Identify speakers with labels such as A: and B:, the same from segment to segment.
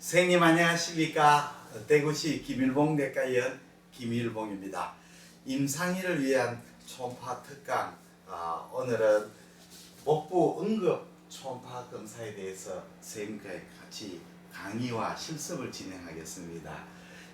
A: 선생님 안녕하십니까? 대구시 김일봉 내과의원 김일봉입니다. 임상일을 위한 초음파 특강 아, 오늘은 복부 응급 초음파 검사에 대해서 선생님과 같이 강의와 실습을 진행하겠습니다.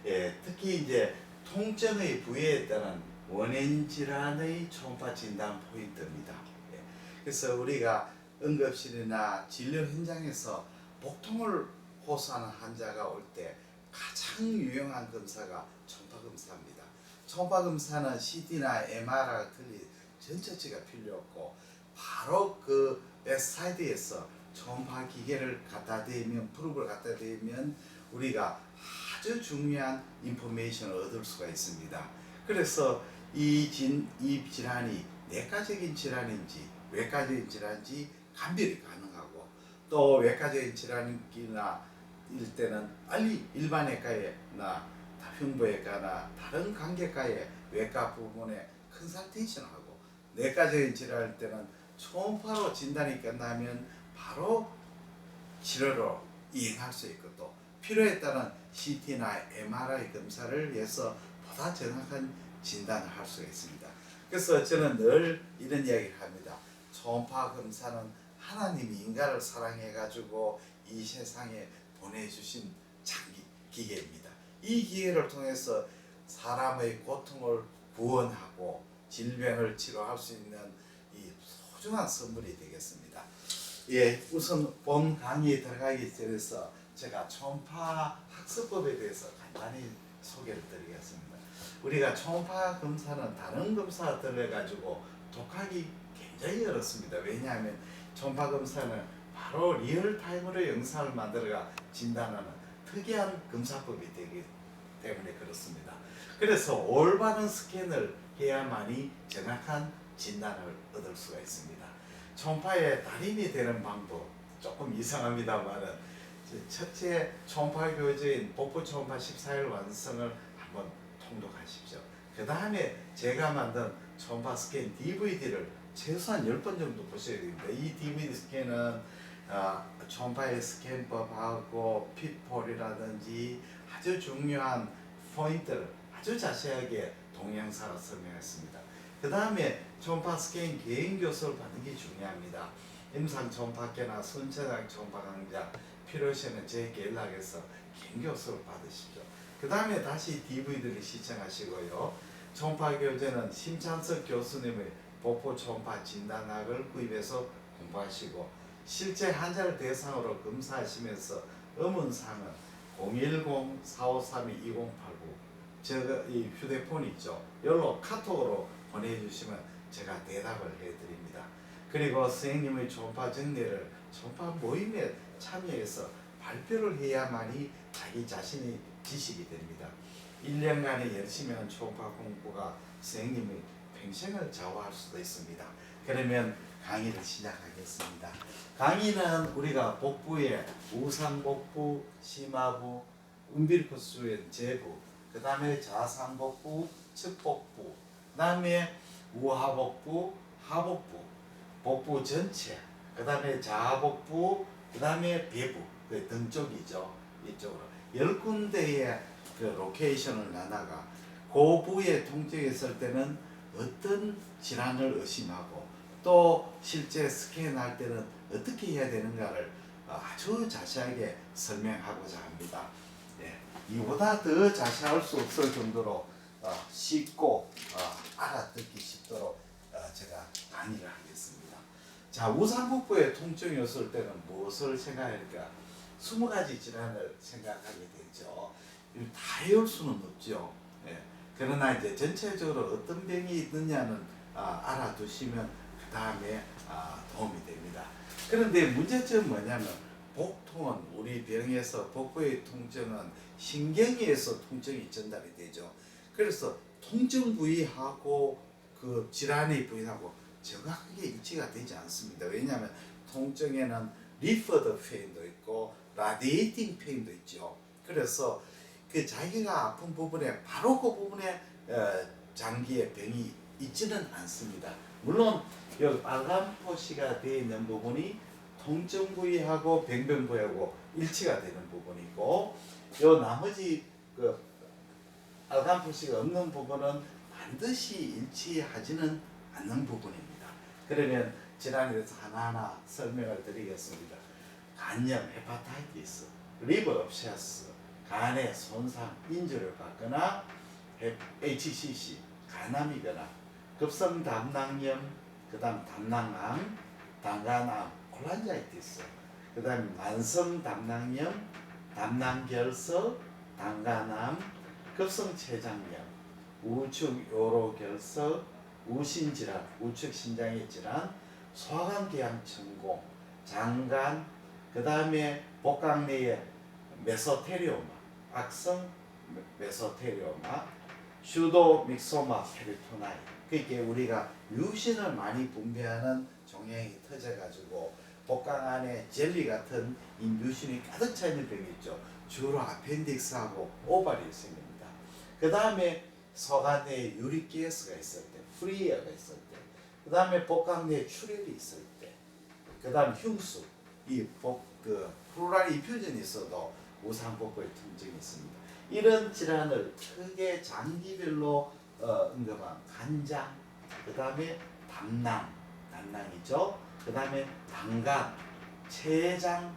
A: 예, 특히 이제 통증의 부위에 따른 원인 질환의 초음파 진단 포인트입니다. 예, 그래서 우리가 응급실이나 진료 현장에서 복통을 호소하는 환자가 올 때 가장 유용한 검사가 초음파 검사입니다. 초음파 검사는 CT나 MRI가 틀리 전처치가 필요 없고 바로 그 베스사이드에서 초음파 기계를 갖다 대면 프로브를 갖다 대면 우리가 아주 중요한 인포메이션을 얻을 수가 있습니다. 그래서 이, 진, 이 질환이 내과적인 질환인지 외과적인 질환인지 감별이 가능하고 또 외과적인 질환이나 일 때는 빨리 일반외과에나 흉부외과나 다른 관계과의 외과 부분에 컨설테이션을 하고 내과적인 질환일 때는 초음파로 진단이 끝나면 바로 치료로 이행할 수 있고 또 필요에 따른 CT나 MRI 검사를 해서 보다 정확한 진단을 할 수가 있습니다. 그래서 저는 늘 이런 이야기를 합니다. 초음파 검사는 하나님이 인간을 사랑해 가지고 이 세상에 보내주신 장기 기계입니다. 이 기계를 통해서 사람의 고통을 구원하고 질병을 치료할 수 있는 이 소중한 선물이 되겠습니다. 예, 우선 본 강의에 들어가기 전에서 제가 초음파 학습법에 대해서 간단히 소개를 드리겠습니다. 우리가 초음파 검사는 다른 검사와 들어가지고 독하기 굉장히 어렵습니다. 왜냐하면 초음파 검사는 바로 리얼타임으로 영상을 만들어가 진단하는 특이한 검사법이 되기 때문에 그렇습니다. 그래서 올바른 스캔을 해야만이 정확한 진단을 얻을 수가 있습니다. 초음파의 달인이 되는 방법 조금 이상합니다만은 첫째 초음파 교재인 복부 초음파 14일 완성을 한번 통독하십시오. 그 다음에 제가 만든 초음파 스캔 DVD를 최소한 10번 정도 보셔야 됩니다. 이 DVD 스캔은 어, 초음파의 스캔법하고 핏폴이라든지 아주 중요한 포인트를 아주 자세하게 동영상으로 설명했습니다. 그 다음에 초음파 스캔 개인 교수를 받는 게 중요합니다. 임상 초음파계나 순천향 초음파 강좌 필요하시면 저에게 연락해서 개인 교수를 받으시죠. 그 다음에 다시 DVD를 시청하시고요. 초음파 교재는 심찬석 교수님의 복부 초음파 진단학을 구입해서 공부하시고 실제 환자를 대상으로 검사하시면서 의문사항은 010-4532-2089 제가 이 휴대폰 있죠. 열로 카톡으로 보내주시면 제가 대답을 해드립니다. 그리고 선생님의 초음파 정리를 초음파 모임에 참여해서 발표를 해야만이 자기 자신이 지식이 됩니다. 1년간의 열심히 한 초음파 공부가 선생님의 평생을 좌우할 수도 있습니다. 그러면 강의를 시작하겠습니다. 강의는 우리가 복부에 우상복부, 심하부, umbilicus의 제부, 그 다음에 좌상복부, 측복부, 그 다음에 우하복부, 하복부, 복부 전체, 그 다음에 좌복부, 그 다음에 배부, 그 등 쪽이죠. 이쪽으로 열 군데의 그 로케이션을 나눠가 그 부위에 통증이 있을 때는 어떤 질환을 의심하고 또 실제 스캔할 때는 어떻게 해야 되는가를 아주 자세하게 설명하고자 합니다. 예, 이보다 더 자세할 수 없을 정도로 어, 쉽고 어, 알아듣기 쉽도록 어, 제가 강의를 하겠습니다. 자, 우상복부의 통증이 있을 때는 무엇을 생각할까? 20가지 질환을 생각하게 되죠. 다 외울 수는 없죠. 예. 그러나 이제 전체적으로 어떤 병이 있느냐는 아, 알아두시면 그 다음에 아, 도움이 됩니다. 그런데 문제점은 뭐냐면 복통은 우리 병에서 복부의 통증은 신경에서 통증이 전달이 되죠. 그래서 통증 부위하고 그 질환의 부위하고 정확하게 일치가 되지 않습니다. 왜냐하면 통증에는 리퍼드 페인도 있고 라디에이팅 페인도 있죠. 그래서 그 자기가 아픈 부분에 바로 그 부분에 어, 장기의 병이 있지는 않습니다. 물론 여기 빨간 표시가 되어 있는 부분이 통증 부위하고 병변 부위하고 일치가 되는 부분이고 요 나머지 그 알간 표시가 없는 부분은 반드시 일치하지는 않는 부분입니다. 그러면 질환에 대해서 하나하나 설명을 드리겠습니다. 간염, 헤파타이티스, 리버 업세스, 간의 손상, 인주를 받거나 해- HCC, 간암이거나 급성 담낭염, 그다음 담낭암, 당간암, 콜란자이티스, 그다음 만성 담낭염, 담낭결석, 당간암, 급성 췌장염, 우측 요로결석, 우신질환, 우측 신장의 질환, 소화관 궤양 천공, 장간, 그 다음에 복강 내에 메소테리오마, 악성 메소테리오마, 슈도 믹소마 페리토나이. 그게 우리가 유신을 많이 분비하는 종양이 터져가지고 복강 안에 젤리 같은 이 유신이 가득 차 있는 병이 있죠. 주로 아펜딕스하고 오발이 생깁니다. 그 다음에 소관 내에 유리기에스가 있을 때, 프리에어가 있을 때, 그 다음에 복강 내에 출혈이 있을 때, 그 다음 흉수, 이 복 그 플로랄 이퓨전이 있어도 우상복부의 통증이 있습니다. 이런 질환을 크게 장기별로 어, 언급한 간장, 그 다음에 담낭, 담낭이죠. 그 다음에 방간, 췌장,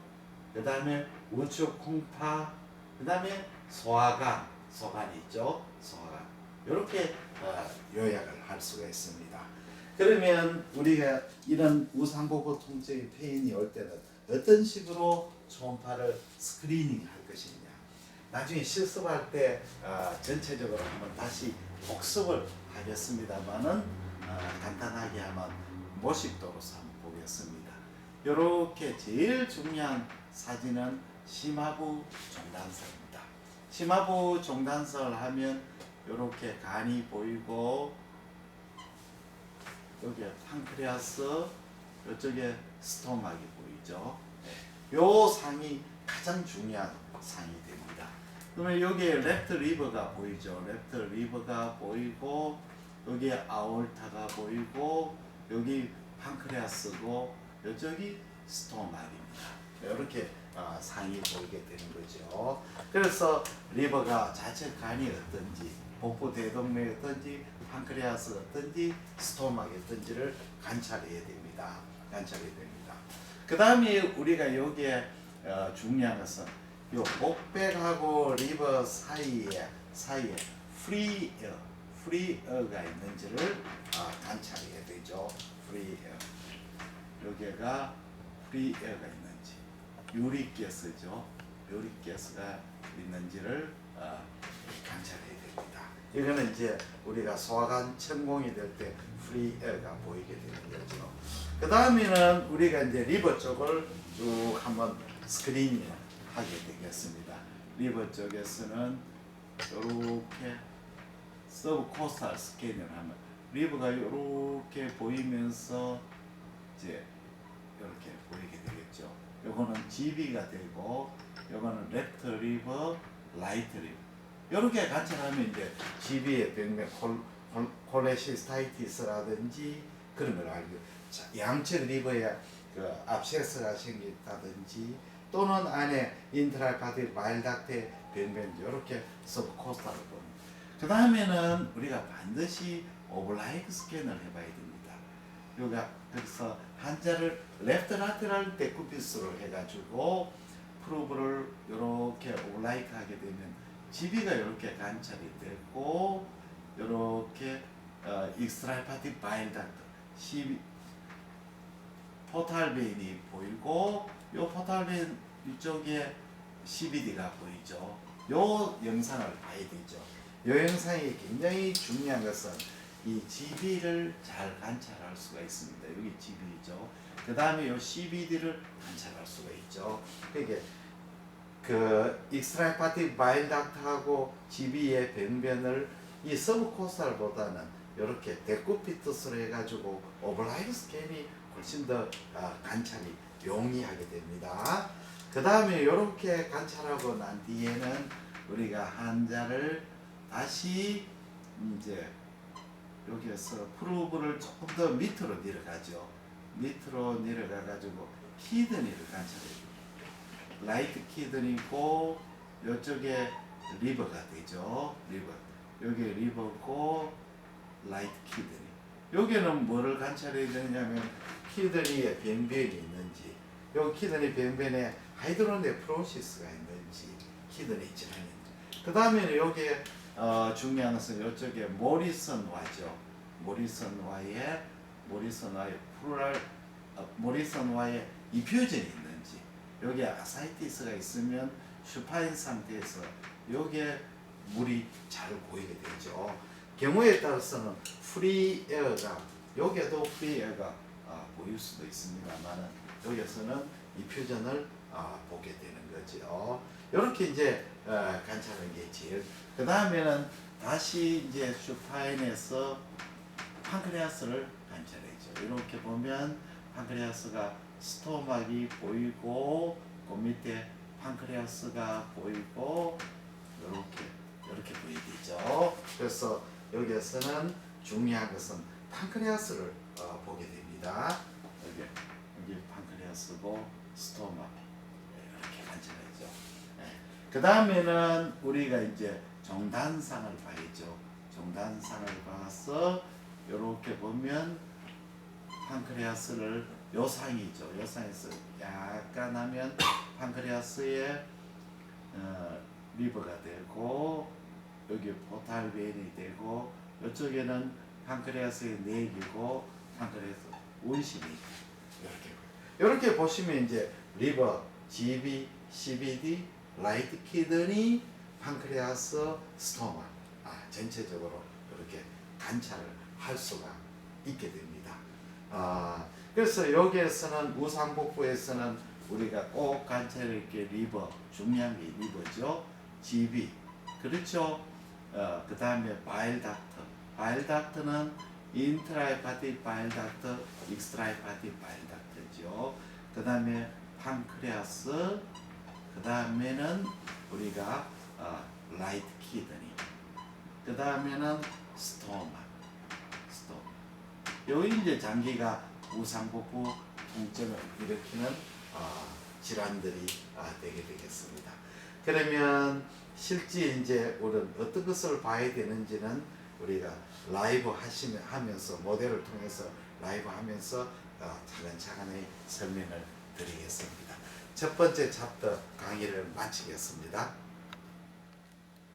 A: 그 다음에 우측 콩파, 그 다음에 소화관, 소관 있죠. 소화관. 이렇게 어, 요약을 할 수가 있습니다. 그러면 우리가 이런 우상복부 통증의 페인이 올 때는 어떤 식으로 초음파를 스크리닝 할 것이냐. 나중에 실습할 때 어, 전체적으로 한번 다시 복습을 하겠습니다만은 어, 간단하게 한번 모식도로서 한번 보겠습니다. 이렇게 제일 중요한 사진은 심하부 종단설입니다. 심하부 종단설 하면 이렇게 간이 보이고 여기 에 판크레아스 이쪽에 스토막이 보이죠. 네. 요 상이 가장 중요한 상이 됩니다. 그러면 여기에 랩트 리버가 보이죠. 랩트 리버가 보이고 여기에 아올타가 보이고 여기 판크레아스고 이쪽이 스토막입니다. 이렇게 어, 상이 보이게 되는 거죠. 그래서 리버가 자체 간이 어떤지, 복부 대동맥이 어떤지, 판크레아스 어떤지, 스토막이 어떤지를 관찰해야 됩니다. 관찰해야 됩니다. 그 다음에 우리가 여기에 어, 중요한 것은 요 목백하고 리버 사이에 사이에 프리 에어, 프리에어가 있는지를 어, 관찰해야 되죠. 프리 에어. 여기가 프리 에어가 있는지, 유리 가스죠. 유리 가스가 있는지를 어, 관찰해야 됩니다. 이거는 이제 우리가 소화관 천공이 될 때 프리 에어가 보이게 되는 거죠. 그 다음에는 우리가 이제 리버 쪽을 쭉 한번 스크리닝 하게 되겠습니다. 리버 쪽에서는 이렇게 서브 코스탈 스캐너를 하면 리버가 이렇게 보이면서 이제 이렇게 보이게 되겠죠. 요거는 GB가 되고 요거는 레프트 리버, 라이트 리버. 이렇게 관찰하면 이제 GB의 병맥 콜레시스타이티스라든지 그런 걸 알고 자, 양측 리버에 그 압세스가 생겼다든지 또는 안에 인트라파틱 마일닥테 변변 이렇게 서브코스탈을 봅니다. 그 다음에는 우리가 반드시 오블라이크 스캔을 해봐야 됩니다. 여기가 그래서 한자를 레프트 라테랄 데쿠피스로 해가지고 프로브를 이렇게 오블라이크 하게 되면 GB가 이렇게 관찰이 되고 이렇게 어, 익스트라파틱 바일닥트 12 포탈베인이 보이고 요 포탈베인 이쪽에 CBD가 보이죠. 요 영상을 봐야 되죠. 요 영상이 굉장히 중요한 것은 이 GB를 잘 관찰할 수가 있습니다. 여기 GB죠. 그 다음에 요 CBD를 관찰할 수가 있죠. 그게 그 익스트라파틱 바일닥트하고 GB의 변변을 이 서브코스탈보다는 이렇게 데쿠피투스로 해가지고 오버라이드 스캔이 훨씬 더 아, 관찰이 용이하게 됩니다. 그 다음에 이렇게 관찰하고 난 뒤에는 우리가 환자를 다시 이제 여기에서 프로브를 조금 더 밑으로 내려가죠. 밑으로 내려가 가지고 히든이를 관찰해 줍니다. 라이트 키드니고 이쪽에 리버가 되죠. 리버. 여기 리버고 라이트 키드니. 여기는 뭐를 관찰해야 되냐면 키드니에 변변이 있는지, 요 키드니 변변에 하이드로 네프로시스가 있는지, 키드니 질환이. 그 다음에는 여기에 어, 중요한 것은 이쪽에 모리슨화죠. 모리슨화에 모리슨화에 플루랄 어, 모리슨화에 이퓨전이 있는지 여기 아사이티스가 있으면 슈파인 상태에서 여기에 물이 잘 보이게 되죠. 경우에 따라서는 프리 에어가 여기에도 프리 에어가 아, 보일 수도 있습니다만은 여기서는 이퓨전을 아, 보게 되는 거죠. 이렇게 이제 어, 관찰하는 게 제일 그 다음에는 다시 이제 슈파인에서 판크레아스를 관찰해죠. 이렇게 보면 판크레아스가 스토막이 보이고 그 밑에 판크레아스가 보이고 이렇게 이렇게 보이죠. 그래서 여기에서는 중요한 것은 판크레아스를 어, 보게 됩니다. 여기 여기 판크레아스고 스토막 이렇게 관찰하죠. 그 다음에는 우리가 이제 정단상을 봐야죠. 정단상을 봐서 이렇게 보면 판크레아스를 요상이죠. 요상에서 약간 하면 판크레아스에 어, 리버가 되고 여기 포탈벤이 되고 이쪽에는 판크레아스의 내기고 판크레아스 운심이 이렇게 이렇게 보시면 이제 리버, GB, CBD, 라이트 키드니, 판크레아스, 스토마 아, 전체적으로 이렇게 관찰을 할 수가 있게 됩니다. 아, 그래서 여기에서는 우상복부에서는 우리가 꼭 관찰할 게 리버 중요한 게 리버죠. GB 그렇죠. 어, 그 다음에 바일 닥터 바일 닥터는 인트라이파틱 바일 닥터, 익스트라이파틱 바일 닥터죠. 그 다음에 판크레아스 그 다음에는 우리가 어, 라이트 키드니 그 다음에는 스토마 스토마 여기 이제 장기가 우상복부 통증을 일으키는 어, 질환들이 아, 되게 되겠습니다. 그러면 실제 이제 우리는 어떤 것을 봐야 되는지는 우리가 라이브 하시면 하면서 모델을 통해서 라이브 하면서 어, 차근차근히 설명을 드리겠습니다. 첫 번째 챕터 강의를 마치겠습니다.